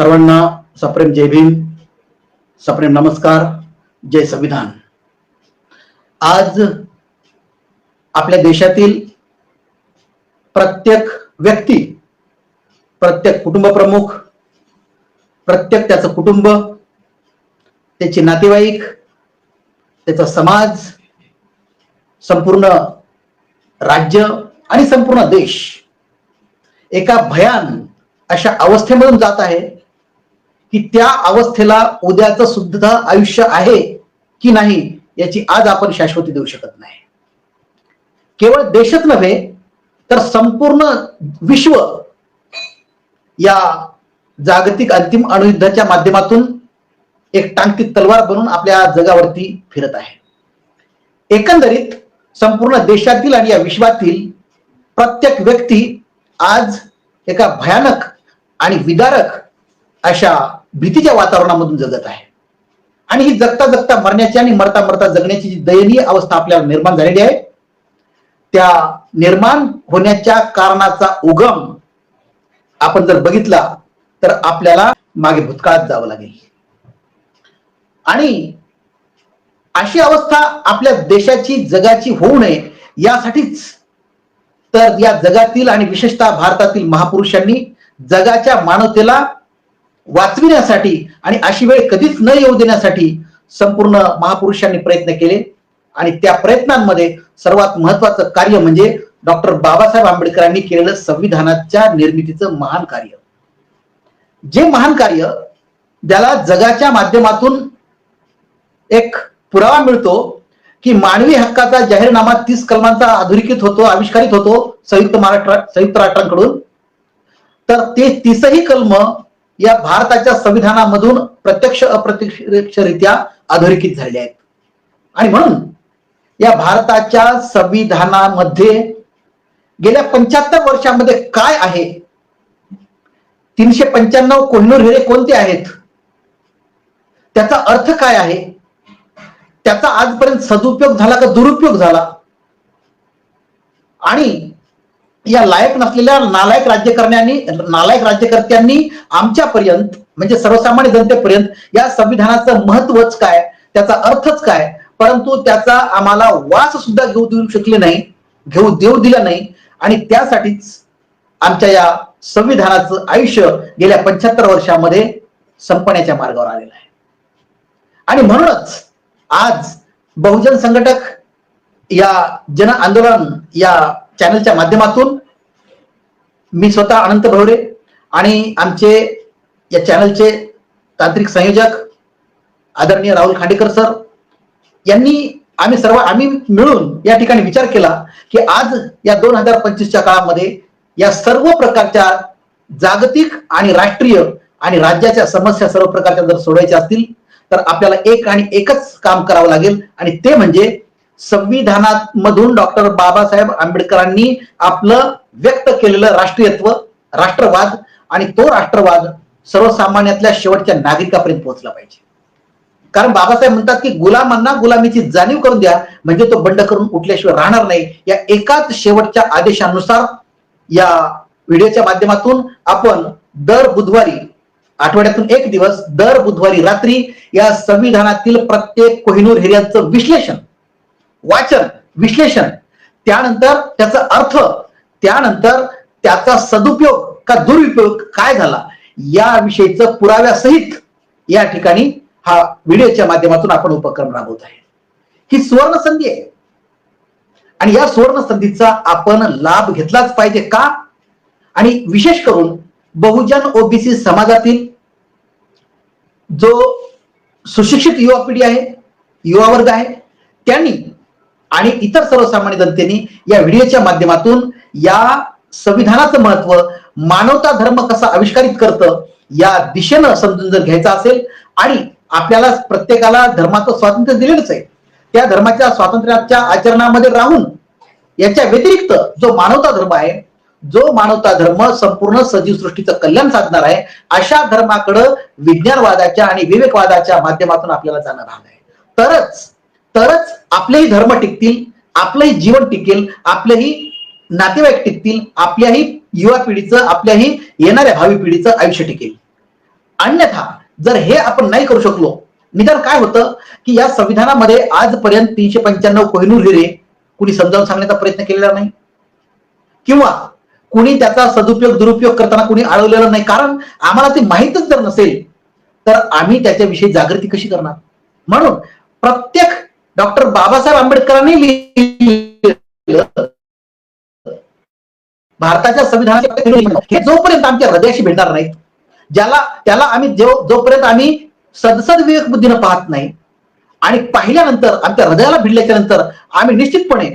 सर्वांना सप्रेम जय भीम सप्रेम नमस्कार जय संविधान. आज आपल्या देशातील प्रत्येक व्यक्ती प्रत्येक कुटुंब प्रमुख प्रत्येक त्याचं कुटुंब त्याचे नातेवाईक त्याचा समाज संपूर्ण राज्य आणि संपूर्ण देश एका भयान अशा अवस्थेमधून जात आहे. की त्या अवस्थेला उद्याचं सुद्धा आयुष्य आहे की नाही याची आज आपण शाश्वती देऊ शकत नाही. केवळ देशच नव्हे तर संपूर्ण विश्व या जागतिक अंतिम अणुयुद्धाच्या माध्यमातून एक टांगती तलवार बनून आपल्या जगावरती फिरत आहे. एकंदरीत संपूर्ण देशातील आणि या विश्वातील प्रत्येक व्यक्ती आज एका भयानक आणि विदारक अशा भीतीच्या वातावरणामधून जगत आहे. आणि ही जगता जगता मरण्याची आणि मरता मरता जगण्याची जी दयनीय अवस्था आपल्याला निर्माण झालेली आहे त्या निर्माण होण्याच्या कारणाचा उगम आपण जर बघितला तर आपल्याला मागे भूतकाळात जावं लागेल. आणि अशी अवस्था आपल्या देशाची जगाची होऊ नये यासाठीच तर या जगातील आणि विशेषतः भारतातील महापुरुषांनी जगाच्या मानवतेला वाचविण्यासाठी आणि अशी वेळ कधीच न येऊ देण्यासाठी संपूर्ण महापुरुषांनी प्रयत्न केले. आणि त्या प्रयत्नांमध्ये सर्वात महत्वाचं कार्य म्हणजे डॉक्टर बाबासाहेब आंबेडकरांनी केलेलं संविधानाच्या निर्मितीचं महान कार्य. जे महान कार्य ज्याला जगाच्या माध्यमातून एक पुरावा मिळतो की मानवी हक्काचा जाहीरनामा तीस कलमांचा अधोरेखित होतो आविष्कारित होतो संयुक्त महाराष्ट्र संयुक्त राष्ट्रांकडून तर ते तीसही कलम या भारताच्या संविधानामधून प्रत्यक्ष अप्रत्यक्षरित्या अधोरेखित झाले आहेत. आणि म्हणून या भारताच्या संविधानामध्ये गेल्या पंच्याहत्तर वर्षामध्ये काय आहे? तीनशे पंच्याण्णव कोहिनूर हिरे कोणते आहेत? त्याचा अर्थ काय आहे? त्याचा आजपर्यंत सदुपयोग झाला का दुरुपयोग झाला? आणि या लायक नसलेल्या नालायक राज्यकर्त्यांनी नालायक राज्यकर्त्यांनी आमच्यापर्यंत म्हणजे सर्वसामान्य जनतेपर्यंत या संविधानाचं महत्वच काय? त्याचा अर्थच काय? परंतु त्याचा आम्हाला वास सुद्धा घेऊ देऊ शकले नाही घेऊ देऊ दिला नाही. आणि त्यासाठीच आमच्या या संविधानाचं आयुष्य गेल्या पंच्याहत्तर वर्षामध्ये संपण्याच्या मार्गावर आलेलं आहे. आणि म्हणूनच आज बहुजन संघटक या जन आंदोलन या चॅनलच्या माध्यमातून मी स्वतः अनंत भवरे आणि आमचे या चॅनलचे तांत्रिक संयोजक आदरणीय राहुल खांडेकर सर यांनी आम्ही सर्व आम्ही मिळून या ठिकाणी विचार केला की आज या दोन हजार पंचवीसच्या काळामध्ये या सर्व प्रकारच्या जागतिक आणि राष्ट्रीय आणि राज्याच्या समस्या सर्व प्रकारच्या जर सोडायच्या असतील तर आपल्याला एक आणि एकच काम करावं लागेल आणि ते म्हणजे संविधानामधून डॉक्टर बाबासाहेब आंबेडकरांनी आपलं व्यक्त केलेलं राष्ट्रीयत्व राष्ट्रवाद आणि तो राष्ट्रवाद सर्वसामान्यातल्या शेवटच्या नागरिकापर्यंत पोहोचला पाहिजे. कारण बाबासाहेब म्हणतात की गुलामांना गुलामीची जाणीव करून द्या म्हणजे तो बंड करून उठल्याशिवाय राहणार नाही. या एकाच शेवटच्या आदेशानुसार या व्हिडिओच्या माध्यमातून आपण दर बुधवारी आठवड्यातून एक दिवस दर बुधवारी रात्री या संविधानातील प्रत्येक कोहिनूर हिऱ्यांचं विश्लेषण वाचन विश्लेषण. त्यानंतर त्याचा अर्थ त्यानंतर त्याचा सदुपयोग का दुरुपयोग काय झाला? याविषयीचं पुराव्यासहित या ठिकाणी हा व्हिडिओच्या माध्यमातून आपण उपक्रम राबवत आहे. ही सुवर्ण संधी आहे. आणि या सुवर्ण संधीचा आपण लाभ घेतलाच पाहिजे का? आणि विशेष करून बहुजन ओबीसी समाजातील जो सुशिक्षित युवा पिढी आहे युवा वर्ग आहे त्यांनी आणि इतर सर्वसामान्य जनतेने या व्हिडिओच्या माध्यमातून या संविधानाचं महत्त्व मानवता धर्म कसा आविष्कारित करतं या दिशेनं समजून जर घ्यायचं असेल आणि आपल्याला प्रत्येकाला धर्माचं स्वातंत्र्य दिलेलंच आहे त्या धर्माच्या स्वातंत्र्याच्या आचरणामध्ये राहून याच्या व्यतिरिक्त जो मानवता धर्म आहे जो मानवता धर्म संपूर्ण सजीव सृष्टीचं कल्याण साधणार आहे अशा धर्माकडं विज्ञानवादाच्या आणि विवेकवादाच्या माध्यमातून आपल्याला जाणं राहणार आहे तरच तरच आपलेही धर्म टिकतील आपलंही जीवन टिकेल आपलेही नातेवाईक टिकतील आपल्याही युवा पिढीचं आपल्याही येणाऱ्या भावी पिढीचं आयुष्य टिकेल. अन्यथा जर हे आपण नाही करू शकलो निदान काय होतं की या संविधानामध्ये आजपर्यंत तीनशे पंच्याण्णव कोहिनूर हिरे कुणी समजावून सांगण्याचा प्रयत्न केलेला नाही? किंवा कुणी त्याचा सदुपयोग दुरुपयोग करताना कुणी अडवलेला नाही? कारण आम्हाला ते माहीतच जर नसेल तर आम्ही त्याच्याविषयी जागृती कशी करणार? म्हणून प्रत्येक डॉक्टर बाबासाहेब आंबेडकरांनी लिहिलेलं भारताच्या संविधानाचे हे जोपर्यंत आमच्या हृदयाशी भिडणार नाहीत ज्याला त्याला आम्ही जो जोपर्यंत आम्ही सदसद विवेक बुद्धीनं पाहत नाही आणि पाहिल्यानंतर आमच्या हृदयाला भिडल्याच्या नंतर आम्ही निश्चितपणे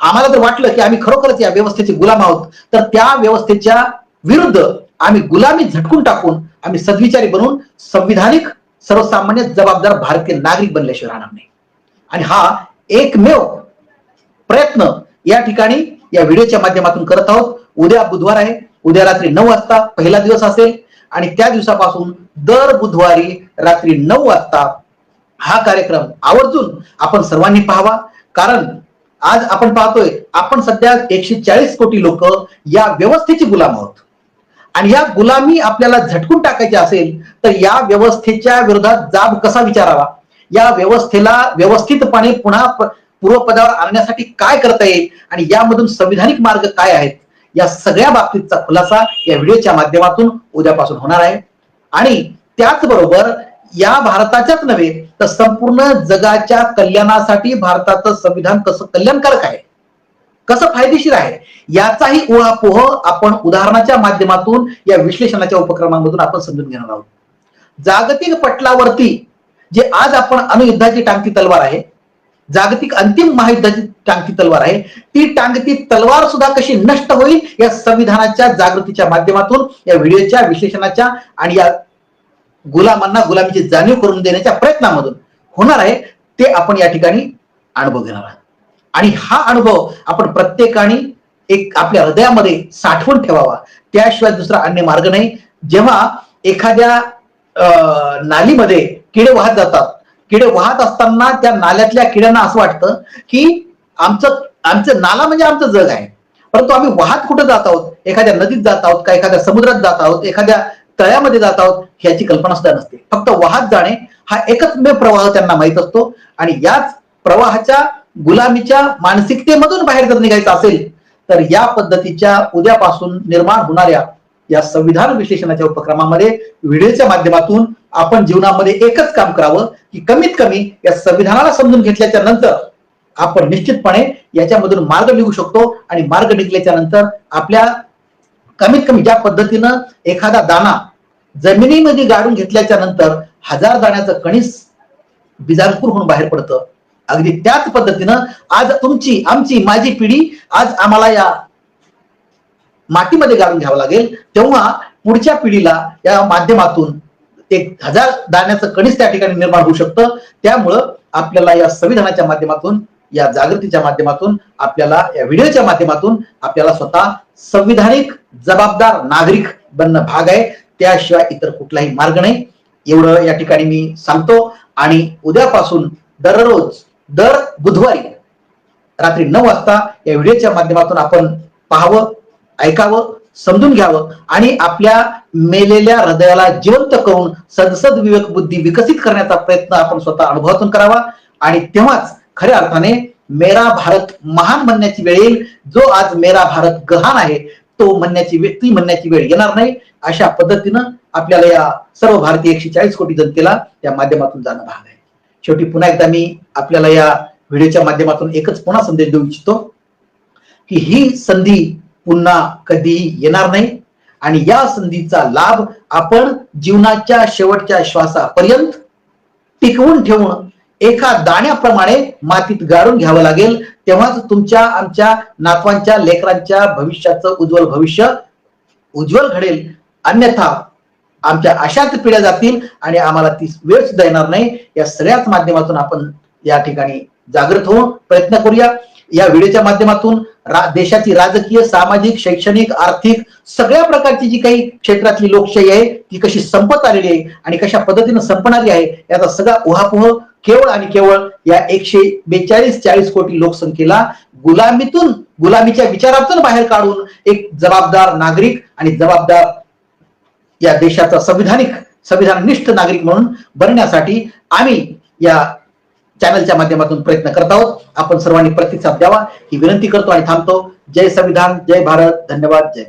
आम्हाला जर वाटलं की आम्ही खरोखरच या व्यवस्थेचे गुलाम आहोत तर त्या व्यवस्थेच्या विरुद्ध आम्ही गुलामी झटकून टाकून आम्ही सद्विचारी बनून संविधानिक सर्वसामान्य जबाबदार भारतीय नागरिक बनल्याशिवाय राहणार नाही. आणि हा एकमेव प्रयत्न या ठिकाणी या व्हिडिओच्या माध्यमातून करत आहोत. उद्या बुधवार आहे. उद्या रात्री नऊ वाजता पहिला दिवस असेल. आणि त्या दिवसापासून दर बुधवारी रात्री नऊ वाजता हा कार्यक्रम आवर्जून आपण सर्वांनी पाहावा. कारण आज आपण पाहतोय आपण सध्या एकशे चाळीस कोटी लोक या व्यवस्थेची गुलाम आहोत. आणि या गुलामी आपल्याला झटकून टाकायची असेल तर या व्यवस्थेच्या विरोधात जाब कसा विचारावा? या व्यवस्थेला व्यवस्थितपणे पुन्हा पूर्वपदावर आणण्यासाठी काय करता येईल आणि यामधून संविधानिक मार्ग काय आहेत या सगळ्या बाबतीतचा खुलासा या व्हिडिओच्या माध्यमातून उद्यापासून होणार आहे. आणि त्याचबरोबर या भारताच्याच नव्हे तर संपूर्ण जगाच्या कल्याणासाठी भारताचं संविधान कसं कल्याणकारक आहे कसं फायदेशीर आहे याचाही उहापोह आपण उदाहरणाच्या माध्यमातून या विश्लेषणाच्या उपक्रमांमधून आपण समजून घेणार आहोत. जागतिक पटलावरती जे आज आपण अणुयुद्धाची टांगती तलवार आहे जागतिक अंतिम महायुद्धाची टांगती तलवार आहे ती टांगती तलवार सुद्धा कशी नष्ट होईल या संविधानाच्या जागृतीच्या माध्यमातून या व्हिडिओच्या विश्लेषणाच्या आणि या गुलामांना गुलामीची जाणीव करून देण्याच्या प्रयत्नामधून होणार आहे ते आपण या ठिकाणी अनुभव घेणार आहोत. आणि हा अनुभव आपण प्रत्येकाने एक आपल्या हृदयामध्ये साठवून ठेवावा. त्याशिवाय दुसरा अन्य मार्ग नाही. जेव्हा एखाद्या अं, नालीमध्ये किडे वाहत जातात. किडे वाहत असताना त्या नाल्यातल्या किड्यांना असं वाटतं की आमचं आमचं नाला म्हणजे आमचं जग आहे. परंतु आम्ही वाहत कुठं जात आहोत? एखाद्या नदीत जात आहोत का एखाद्या समुद्रात जात आहोत? एखाद्या तळ्यामध्ये जात आहोत? ह्याची कल्पना सुद्धा नसते. फक्त वाहत जाणे हा एकचमेव प्रवाह त्यांना माहीत असतो. आणि याच प्रवाहाच्या गुलामीच्या मानसिकतेमधून बाहेर जर निघायचं असेल तर या पद्धतीच्या उद्यापासून निर्माण होणाऱ्या या संविधान विश्लेषणाच्या उपक्रमामध्ये व्हिडिओच्या माध्यमातून आपण जीवनामध्ये एकच काम करावं की कमीत कमी या संविधानाला समजून घेतल्याच्या नंतर आपण निश्चितपणे याच्यामधून मार्ग निघू शकतो आणि मार्ग निघल्याच्या नंतर आपल्या कमीत कमी ज्या पद्धतीनं एखादा दाना जमिनीमध्ये गाडून घेतल्याच्या नंतर हजार दाण्याचं कणीस बिजारपूर होऊन बाहेर पडतं. अगदी त्याच पद्धतीनं आज तुमची आमची माझी पिढी आज आम्हाला या मातीमध्ये गाळून घ्यावं लागेल. तेव्हा पुढच्या पिढीला या माध्यमातून एक हजार दाण्याचं कणीस त्या ठिकाणी निर्माण होऊ शकतं. त्यामुळं आपल्याला या संविधानाच्या माध्यमातून या जागृतीच्या माध्यमातून आपल्याला या व्हिडिओच्या माध्यमातून आपल्याला स्वतः संविधानिक जबाबदार नागरिक बनणं भाग आहे. त्याशिवाय इतर कुठलाही मार्ग नाही. एवढं या ठिकाणी मी सांगतो. आणि उद्यापासून दररोज दर बुधवारी रात्री नऊ वाजता या व्हिडिओच्या माध्यमातून आपण पाहावं. ऐकावं समजून घ्यावं आणि आपल्या मेलेल्या हृदयाला जिवंत करून संसद विवेक बुद्धी विकसित करण्याचा प्रयत्न आपण स्वतः अनुभवातून करावा. आणि तेव्हाच खऱ्या अर्थाने मेरा भारत महान म्हणण्याची वेळ येईल. जो आज मेरा भारत गहाण आहे तो म्हणण्याची वेळ ती म्हणण्याची वेळ येणार नाही. अशा पद्धतीनं आपल्याला या सर्व भारतीय एकशे चाळीस कोटी जनतेला या माध्यमातून जाणं भाग आहे. शेवटी पुन्हा एकदा मी आपल्याला या व्हिडिओच्या माध्यमातून एकच पुन्हा संदेश देऊ इच्छितो की ही संधी पुन्हा कधीही येणार नाही. आणि या संधीचा लाभ आपण जीवनाच्या शेवटच्या श्वासापर्यंत टिकवून ठेवून एका दाण्याप्रमाणे मातीत गाडून घ्यावं लागेल. तेव्हाच तुमच्या आमच्या नातवांच्या लेकरांच्या भविष्याचं उज्ज्वल भविष्य उज्ज्वल घडेल. अन्यथा आमच्या अशाच पिढ्या जातील आणि आम्हाला ती वेळ सुद्धा येणार नाही. या सगळ्याच माध्यमातून आपण या ठिकाणी जागृत होऊन प्रयत्न करूया. या व्हिडिओच्या माध्यमातून रा- देशाची राजकीय सामाजिक शैक्षणिक आर्थिक सगळ्या प्रकारची जी काही क्षेत्रातली लोकशाही आहे ती कशी संपत आलेली आहे आणि कशा पद्धतीनं संपणारी आहे याचा सगळा उहापोह केवळ आणि केवळ या एकशे बेचाळीस चाळीस कोटी लोकसंख्येला गुलामीतून गुलामीच्या विचारातून बाहेर काढून एक जबाबदार नागरिक आणि जबाबदार या देशाचा संविधानिक संविधाननिष्ठ नागरिक म्हणून बनण्यासाठी आम्ही या चॅनलच्या माध्यमातून प्रयत्न करत आहोत. आपण सर्वांनी प्रतिसाद द्यावा ही विनंती करतो आणि थांबतो. जय संविधान जय भारत. धन्यवाद. जय